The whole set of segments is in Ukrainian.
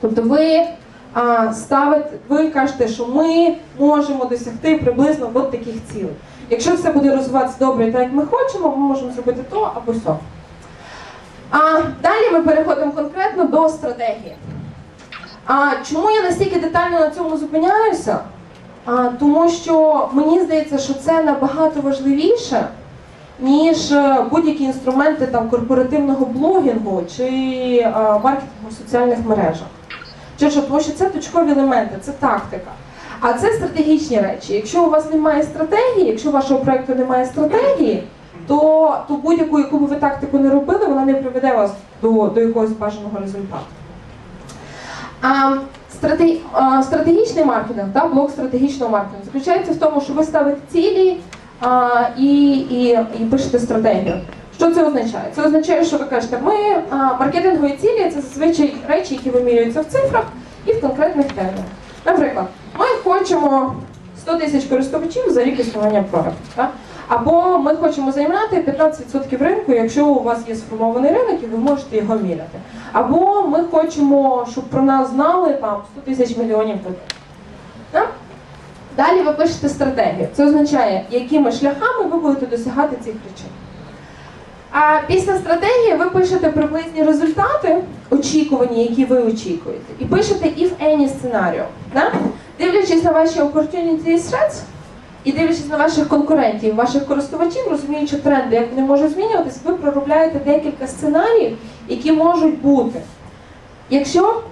Тобто ви а, ставите, ви кажете, що ми можемо досягти приблизно от таких цілей. Якщо все буде розвиватися добре, так як ми хочемо, ми можемо зробити то або сьо. А далі ми переходимо конкретно до стратегії. А чому я настільки детально на цьому зупиняюся? А, тому що мені здається, що це набагато важливіше, ніж е, будь-які інструменти там корпоративного блогінгу чи е, маркетингу в соціальних мережах. Що, тому що це точкові елементи, це тактика. А це стратегічні речі. Якщо у вас немає стратегії, якщо у вашого проекту немає стратегії, то, то будь-яку, яку би ви тактику не робили, вона не приведе вас до, до якогось бажаного результату. А, стратегі- а, стратегічний маркетинг, та, блок стратегічного маркетингу заключається в тому, що ви ставите цілі а, і, і, і пишете стратегію. Що це означає? Це означає, що ви кажете, ми а, маркетингові цілі це зазвичай речі, які вимірюються в цифрах і в конкретних термінах. Наприклад, ми хочемо 100 тисяч користувачів за рік існування проекту. Або ми хочемо займати 15% ринку, якщо у вас є сформований ринок і ви можете його міряти. Або ми хочемо, щоб про нас знали там 100 тисяч мільйонів людей. Далі ви пишете стратегію. Це означає, якими шляхами ви будете досягати цих речей. А після стратегії ви пишете приблизні результати, очікувані, які ви очікуєте, і пишете if any сценаріо. Да? Дивлячись на ваші opportunity threats, і дивлячись на ваших конкурентів, ваших користувачів, розуміючи тренди, як вони можуть змінюватись, ви проробляєте декілька сценаріїв, які можуть бути. Якщо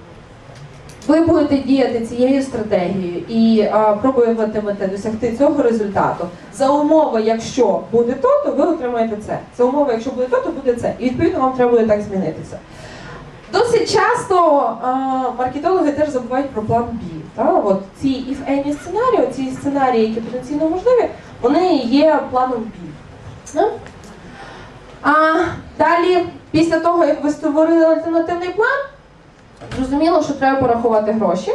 ви будете діяти цією стратегією і а, пробуватимете досягти цього результату, за умови, якщо буде то, то ви отримаєте це. За умови, якщо буде то, то буде це. І відповідно вам треба буде так змінитися. Досить часто а, маркетологи теж забувають про план B. Та? От ці if any сценарії, ці сценарії, які потенційно можливі, вони є планом B. А далі, після того, як ви створили альтернативний план, зрозуміло, що треба порахувати гроші.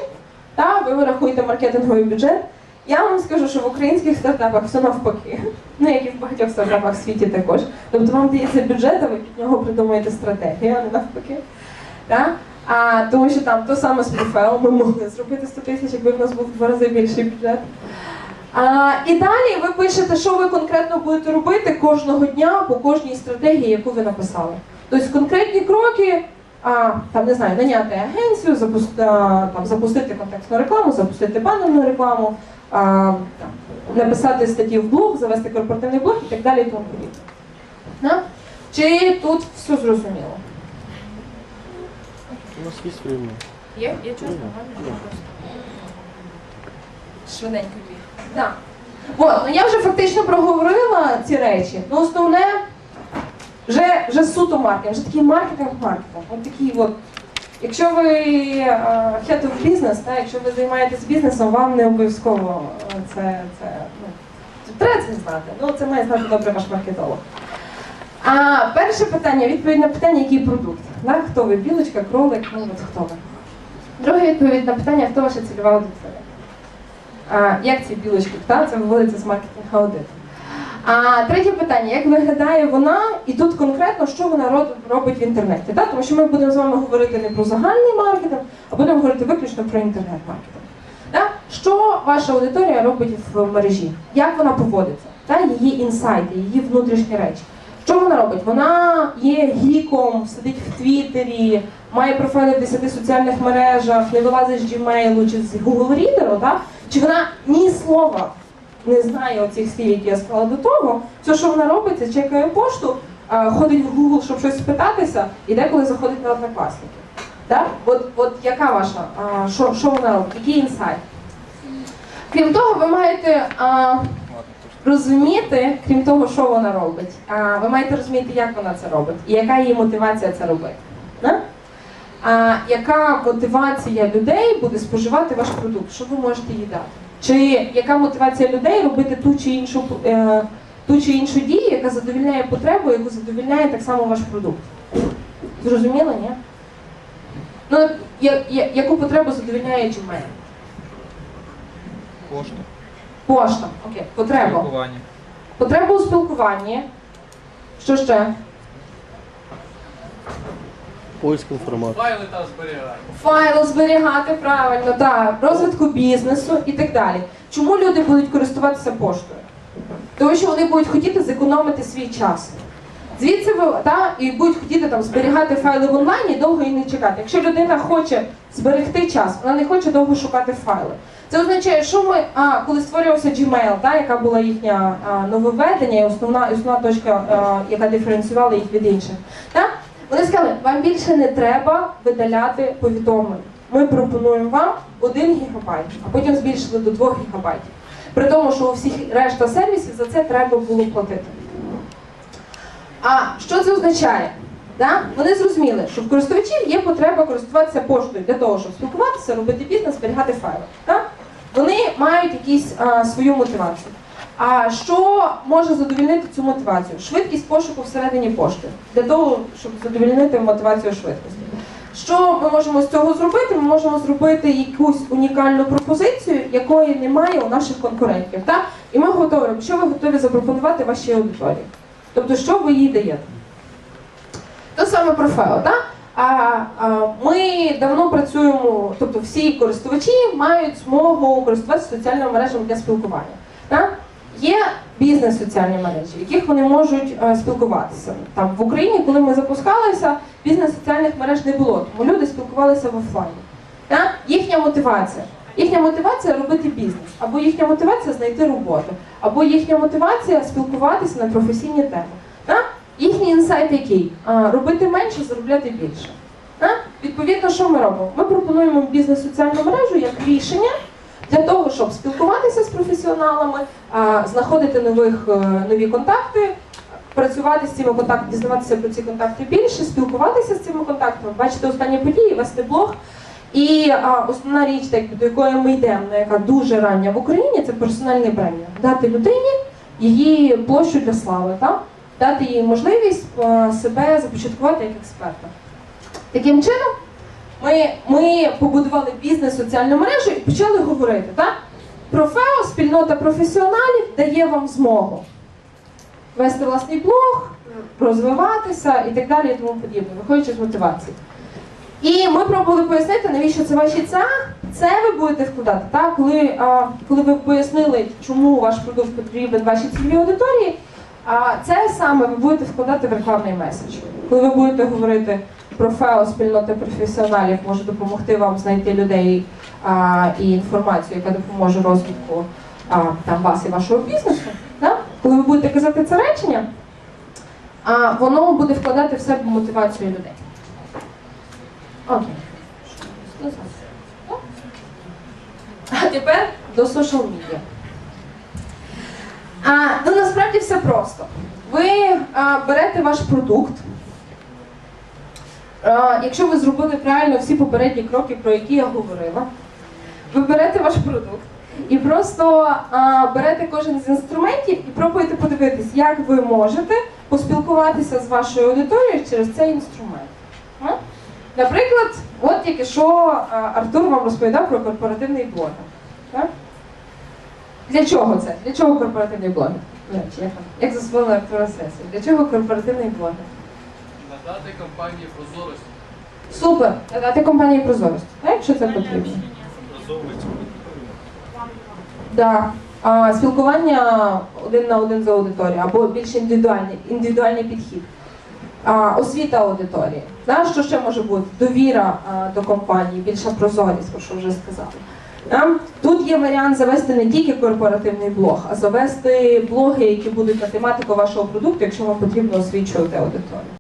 Та? Ви вирахуєте маркетинговий бюджет. Я вам скажу, що в українських стартапах все навпаки. Ну, як і в багатьох стартапах в світі також. Тобто вам дається бюджет, а ви під нього придумуєте стратегію, а не навпаки. Так? А, тому що там то саме з профео ми могли зробити 100 тисяч, якби в нас був в два рази більший бюджет. А, і далі ви пишете, що ви конкретно будете робити кожного дня по кожній стратегії, яку ви написали. Тобто конкретні кроки, а, там не знаю, наняти агенцію, запусти, там, запустити контекстну рекламу, запустити банерну рекламу, а, там, написати статті в блог, завести корпоративний блог і так далі. І тому. Да? Чи тут все зрозуміло? У нас есть время. Є? Я чую, Швиденько дві. Так. От, ну я вже фактично проговорила ці речі. Ну, основне, вже, суто маркетинг, вже такий маркетинг-маркетинг. От такий от. Якщо ви head of business, та, якщо ви займаєтесь бізнесом, вам не обов'язково е, це, це, ну, треба це знати. Ну, це має знати добре ваш маркетолог. А перше питання, відповідь на питання, який продукт. Да? Хто ви? Білочка, кролик, ну от хто ви? Друга відповідь на питання, хто ваша цільова аудиторія. А, як ці білочки? Та? Це виводиться з маркетинг аудиту. А третє питання: як виглядає вона, і тут конкретно, що вона робить в інтернеті? Та? Тому що ми будемо з вами говорити не про загальний маркетинг, а будемо говорити виключно про інтернет-маркетинг. Та? Що ваша аудиторія робить в мережі? Як вона поводиться? Та? Її інсайти, її внутрішні речі. Що вона робить? Вона є гіком, сидить в Твіттері, має профайли в 10 соціальних мережах, не вилазить з Gmail чи з Google Reader, так? Чи вона ні слова не знає оцих слів, які я сказала до того. Все, що вона робить, це чекає пошту, ходить в Google, щоб щось спитатися, і деколи заходить на однокласники. Так? От, от яка ваша? Що, що вона робить? Який інсайт? Крім того, ви маєте а, розуміти, крім того, що вона робить, а, ви маєте розуміти, як вона це робить, і яка її мотивація це робити. Да? А, яка мотивація людей буде споживати ваш продукт? Що ви можете їй дати? Чи яка мотивація людей робити ту чи іншу е, ту чи іншу дію, яка задовільняє потребу, яку задовільняє так само ваш продукт? Зрозуміло, ні? Ну, я, я, яку потребу задовільняє Gmail? Кошти. Пошта. Окей, потребу. Спілкування. Потреба у спілкуванні. Що ще? Поиск інформації. Файли там зберігати. файло зберігати правильно, так, розвитку бізнесу і так далі. Чому люди будуть користуватися поштою? Тому що вони будуть хотіти зекономити свій час. Звідси та, і будуть хотіти там зберігати файли в онлайні і довго і не чекати. Якщо людина хоче зберегти час, вона не хоче довго шукати файли. Це означає, що ми, а коли створювався Gmail, та, яка була їхня а, нововведення і основна, основна точка, а, яка диференціювала їх від інших. Та, вони сказали, вам більше не треба видаляти повідомлення. Ми пропонуємо вам 1 гігабайт, а потім збільшили до 2 гігабайтів. При тому, що у всіх решта сервісів за це треба було платити. А що це означає? Да? Вони зрозуміли, що в користувачів є потреба користуватися поштою для того, щоб спілкуватися, робити бізнес, зберігати файли. Да? Вони мають якісь а, свою мотивацію. А що може задовільнити цю мотивацію? Швидкість пошуку всередині пошти для того, щоб задовільнити мотивацію швидкості. Що ми можемо з цього зробити? Ми можемо зробити якусь унікальну пропозицію, якої немає у наших конкурентів. Так? І ми готові. Що ви готові запропонувати вашій аудиторії? Тобто, що ви їй даєте? То саме про файл, так? А, а ми давно працюємо, тобто всі користувачі мають змогу користуватися соціальними мережами для спілкування. Так? Є бізнес-соціальні мережі, в яких вони можуть е, спілкуватися. Там в Україні, коли ми запускалися, бізнес-соціальних мереж не було, тому люди спілкувалися в офлайні. Так? Їхня мотивація. Їхня мотивація робити бізнес, або їхня мотивація знайти роботу, або їхня мотивація спілкуватися на професійні теми. Так? Їхній інсайт який? Робити менше, заробляти більше. Так? Відповідно, що ми робимо? Ми пропонуємо бізнес-соціальну мережу як рішення для того, щоб спілкуватися з професіоналами, знаходити нових, е, нові контакти, працювати з цими контактами, дізнаватися про ці контакти більше, спілкуватися з цими контактами, бачити останні події, вести блог. І а, основна річ, так, до якої ми йдемо, ну, яка дуже рання в Україні, це персональний брендинг. Дати людині її площу для слави, так? дати їй можливість а, себе започаткувати як експерта. Таким чином, ми, ми побудували бізнес соціальну мережу і почали говорити. Так? Профео, спільнота професіоналів дає вам змогу вести власний блог, розвиватися і так далі, і тому подібне, виходячи з мотивації. І ми пробували пояснити, навіщо це ваші ця. Це ви будете вкладати. Так? Коли, а, коли ви пояснили, чому ваш продукт потрібен вашій цільовій аудиторії, а це саме ви будете вкладати в рекламний меседж. Коли ви будете говорити про ФЕО, спільноти професіоналів може допомогти вам знайти людей а, і інформацію, яка допоможе розвитку а, там, вас і вашого бізнесу. Да? Коли ви будете казати це речення, а, воно буде вкладати в себе мотивацію людей. Окей. А тепер до social media. А, ну насправді все просто. Ви а, берете ваш продукт. А, якщо ви зробили правильно всі попередні кроки, про які я говорила, ви берете ваш продукт і просто берете кожен з інструментів і пробуєте подивитись, як ви можете поспілкуватися з вашою аудиторією через цей інструмент. Наприклад, от тільки що Артур вам розповідав про корпоративний блогер. Для чого це? Для чого корпоративний блогер? Як, там? Артура сесію? Для чого корпоративний блогер? Надати компанії прозорості. Супер! Надати компанії прозорості. Так, якщо це потрібно. Да. А, спілкування один на один з аудиторією або більш індивідуальний, індивідуальний підхід. А, освіта аудиторії. Да, що ще може бути? Довіра а, до компанії, більша прозорість, про що вже сказали. Да? Тут є варіант завести не тільки корпоративний блог, а завести блоги, які будуть на тематику вашого продукту, якщо вам потрібно освічувати аудиторію.